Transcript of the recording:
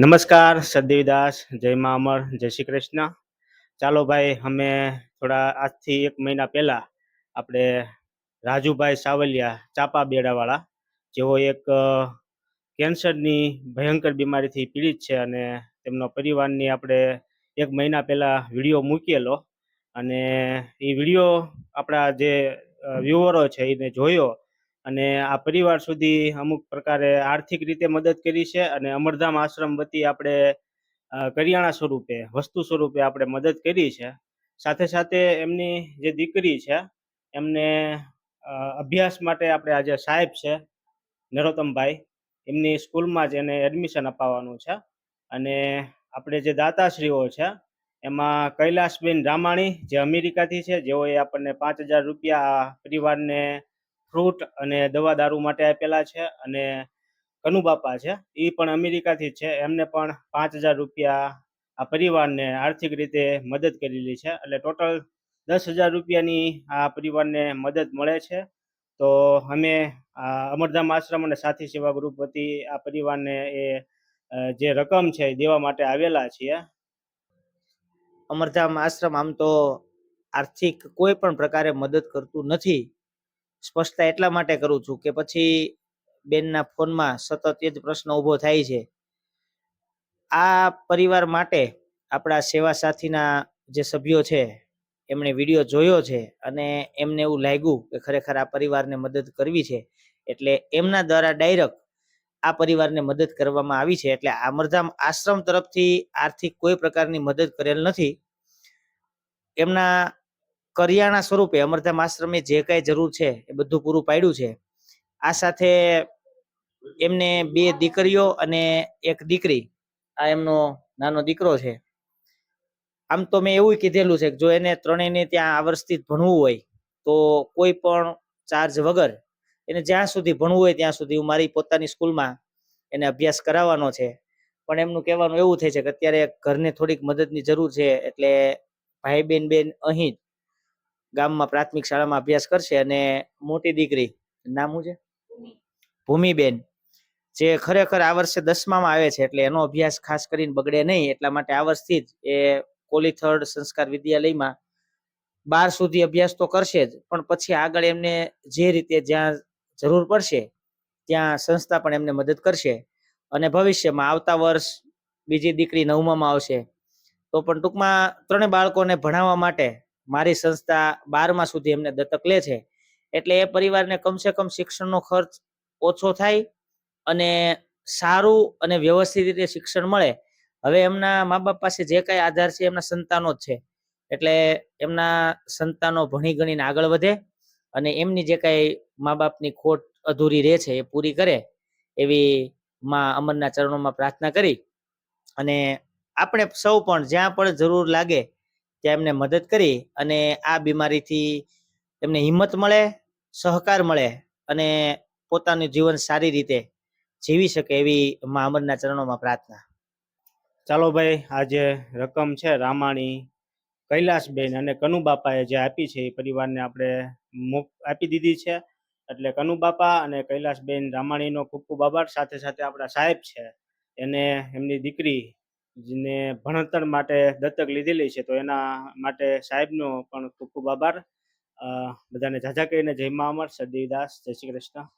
નમસ્કાર, સદદેવીદાસ, જય મા અમર, જય શ્રી કૃષ્ણ. ચાલો ભાઈ, અમે થોડા આજથી એક મહિના પહેલા આપણે રાજુભાઈ સાવલિયા ચાપા બેડાવાળા, જેઓ એક કેન્સરની ભયંકર બીમારીથી પીડિત છે અને તેમનો પરિવારની આપણે એક મહિના પહેલા વીડિયો મૂકેલો. અને એ વીડિયો આપણા જે વ્યુઅરો છે એને જોયો અને આ પરિવાર સુધી અમુક પ્રકારે આર્થિક રીતે મદદ કરી છે અને અમરધામ આશ્રમ વતી આપણે કરિયાણા સ્વરૂપે, વસ્તુ સ્વરૂપે આપણે મદદ કરી છે. સાથે સાથે એમની જે દીકરી છે, એમને અભ્યાસ માટે આપણે આજે સાહેબ છે, નરોત્તમભાઈ. એમની સ્કૂલમાં જ એને એડમિશન અપાવવાનું છે અને આપણે જે દાતાશ્રીઓ છે, એમાં કૈલાસબેન રામાણી જે અમેરિકાથી છે, જેઓએ આપણને પાંચ હજાર રૂપિયા પરિવારને ફ્રૂટ અને દવા દારૂ માટે આપેલા છે અને કનુબાપા છે. એ પણ અમેરિકાથી છે. એમને પણ પાંચ હજાર રૂપિયા આ પરિવારને આર્થિક રીતે મદદ કરેલી છે. એટલે ટોટલ દસ હજાર રૂપિયાની આ પરિવારને મદદ મળે છે. તો અમે અમરધામ આશ્રમ અને સાથી સેવા ગ્રુપ વતી આ પરિવારને એ જે રકમ છે દેવા માટે આવેલા છીએ. અમરધામ આશ્રમ આમ તો આર્થિક કોઈ પણ પ્રકારે મદદ કરતું નથી. સ્પષ્ટતા એટલા માટે કરું છું કે પછી બેનના ફોનમાં સતત એ જ પ્રશ્ન ઊભો થાય છે. આ પરિવાર માટે આપણા સેવા સાથીના જે સભ્યો છે, એમણે વીડિયો જોયો છે અને એમને એવું લાગ્યું કે ખરેખર આ પરિવારને મદદ કરવી છે. એટલે એમના દ્વારા ડાયરેક્ટ આ પરિવારને મદદ કરવામાં આવી છે. એટલે આમરધામ આશ્રમ તરફથી આર્થિક કોઈ પ્રકારની મદદ કરેલ નથી. એમના કરિયાણા સ્વરૂપે અમરધામ આશ્રમે જે કાંઈ જરૂર છે એ બધું પૂરું પાડ્યું છે. આ સાથે એમને બે દીકરીઓ અને એક દીકરી. આ એમનો નાનો દીકરો છે. આમ તો મેં એવું કીધેલું છે કે જો એને ત્રણેયને ત્યાં આવર્ષથી ભણવું હોય, તો કોઈ પણ ચાર્જ વગર એને જ્યાં સુધી ભણવું હોય ત્યાં સુધી હું મારી પોતાની સ્કૂલમાં એને અભ્યાસ કરાવવાનો છે. પણ એમનું કહેવાનું એવું થાય છે કે અત્યારે ઘરને થોડીક મદદની જરૂર છે એટલે ભાઈ બેન બેન અહીં જ ગામમાં પ્રાથમિક શાળામાં અભ્યાસ કરશે અને મોટી દીકરી નામ શું છે? ભૂમિબેન. જે ખરેખર આ વર્ષે દસમામાં આવે છે એટલે એનો અભ્યાસ ખાસ કરીને બગડે નહીં એટલા માટે આ વર્ષથી જ એ કોલીથર્ડ સંસ્કાર વિદ્યાલયમાં બાર સુધી અભ્યાસ તો કરશે જ પણ પછી આગળ એમને જે રીતે જ્યાં જરૂર પડશે ત્યાં સંસ્થા પણ એમને મદદ કરશે. અને ભવિષ્યમાં આવતા વર્ષ બીજી દીકરી નવમામાં આવશે તો પણ ટૂંકમાં ત્રણે બાળકોને ભણાવવા માટે મારી સંસ્થા બારમા સુધી એમને દત્તક લે છે. એટલે એ પરિવારને કમસે કમ શિક્ષણનો ખર્ચ ઓછો થાય અને સારું અને વ્યવસ્થિત રીતે શિક્ષણ મળે. હવે એમના મા બાપ પાસે જે કાંઈ આધાર છે, એમના સંતાનો જ છે. એટલે એમના સંતાનો ભણી ગણીને આગળ વધે અને એમની જે કાંઈ મા બાપની ખોટ અધૂરી રહે છે, એ પૂરી કરે એવી માં અમરના ચરણોમાં પ્રાર્થના કરી. અને આપણે સૌ પણ જ્યાં પણ જરૂર લાગે ત્યાં એમને મદદ કરી અને આ બીમારીથી એમને હિંમત મળે, સહકાર મળે અને પોતાનું જીવન સારી રીતે જીવી શકે એવી મા અમરના ચરણોમાં પ્રાર્થના. ચાલો ભાઈ, આ જે રકમ છે રામાણી કૈલાસબેન અને કનુબાપાએ જે આપી છે, એ પરિવારને આપણે આપી દીધી છે. એટલે કનુબાપા અને કૈલાસબેન રામાણીનો ખૂબ ખૂબ આભાર. સાથે સાથે આપણા સાહેબ છે, એને એમની દીકરી ને ભણતર માટે દત્તક લીધેલી છે, તો એના માટે સાહેબનો પણ ખૂબ ખૂબ આભાર. બધાને જાજા કરીને જય મા અમર સદીદાસ જય શ્રી કૃષ્ણ.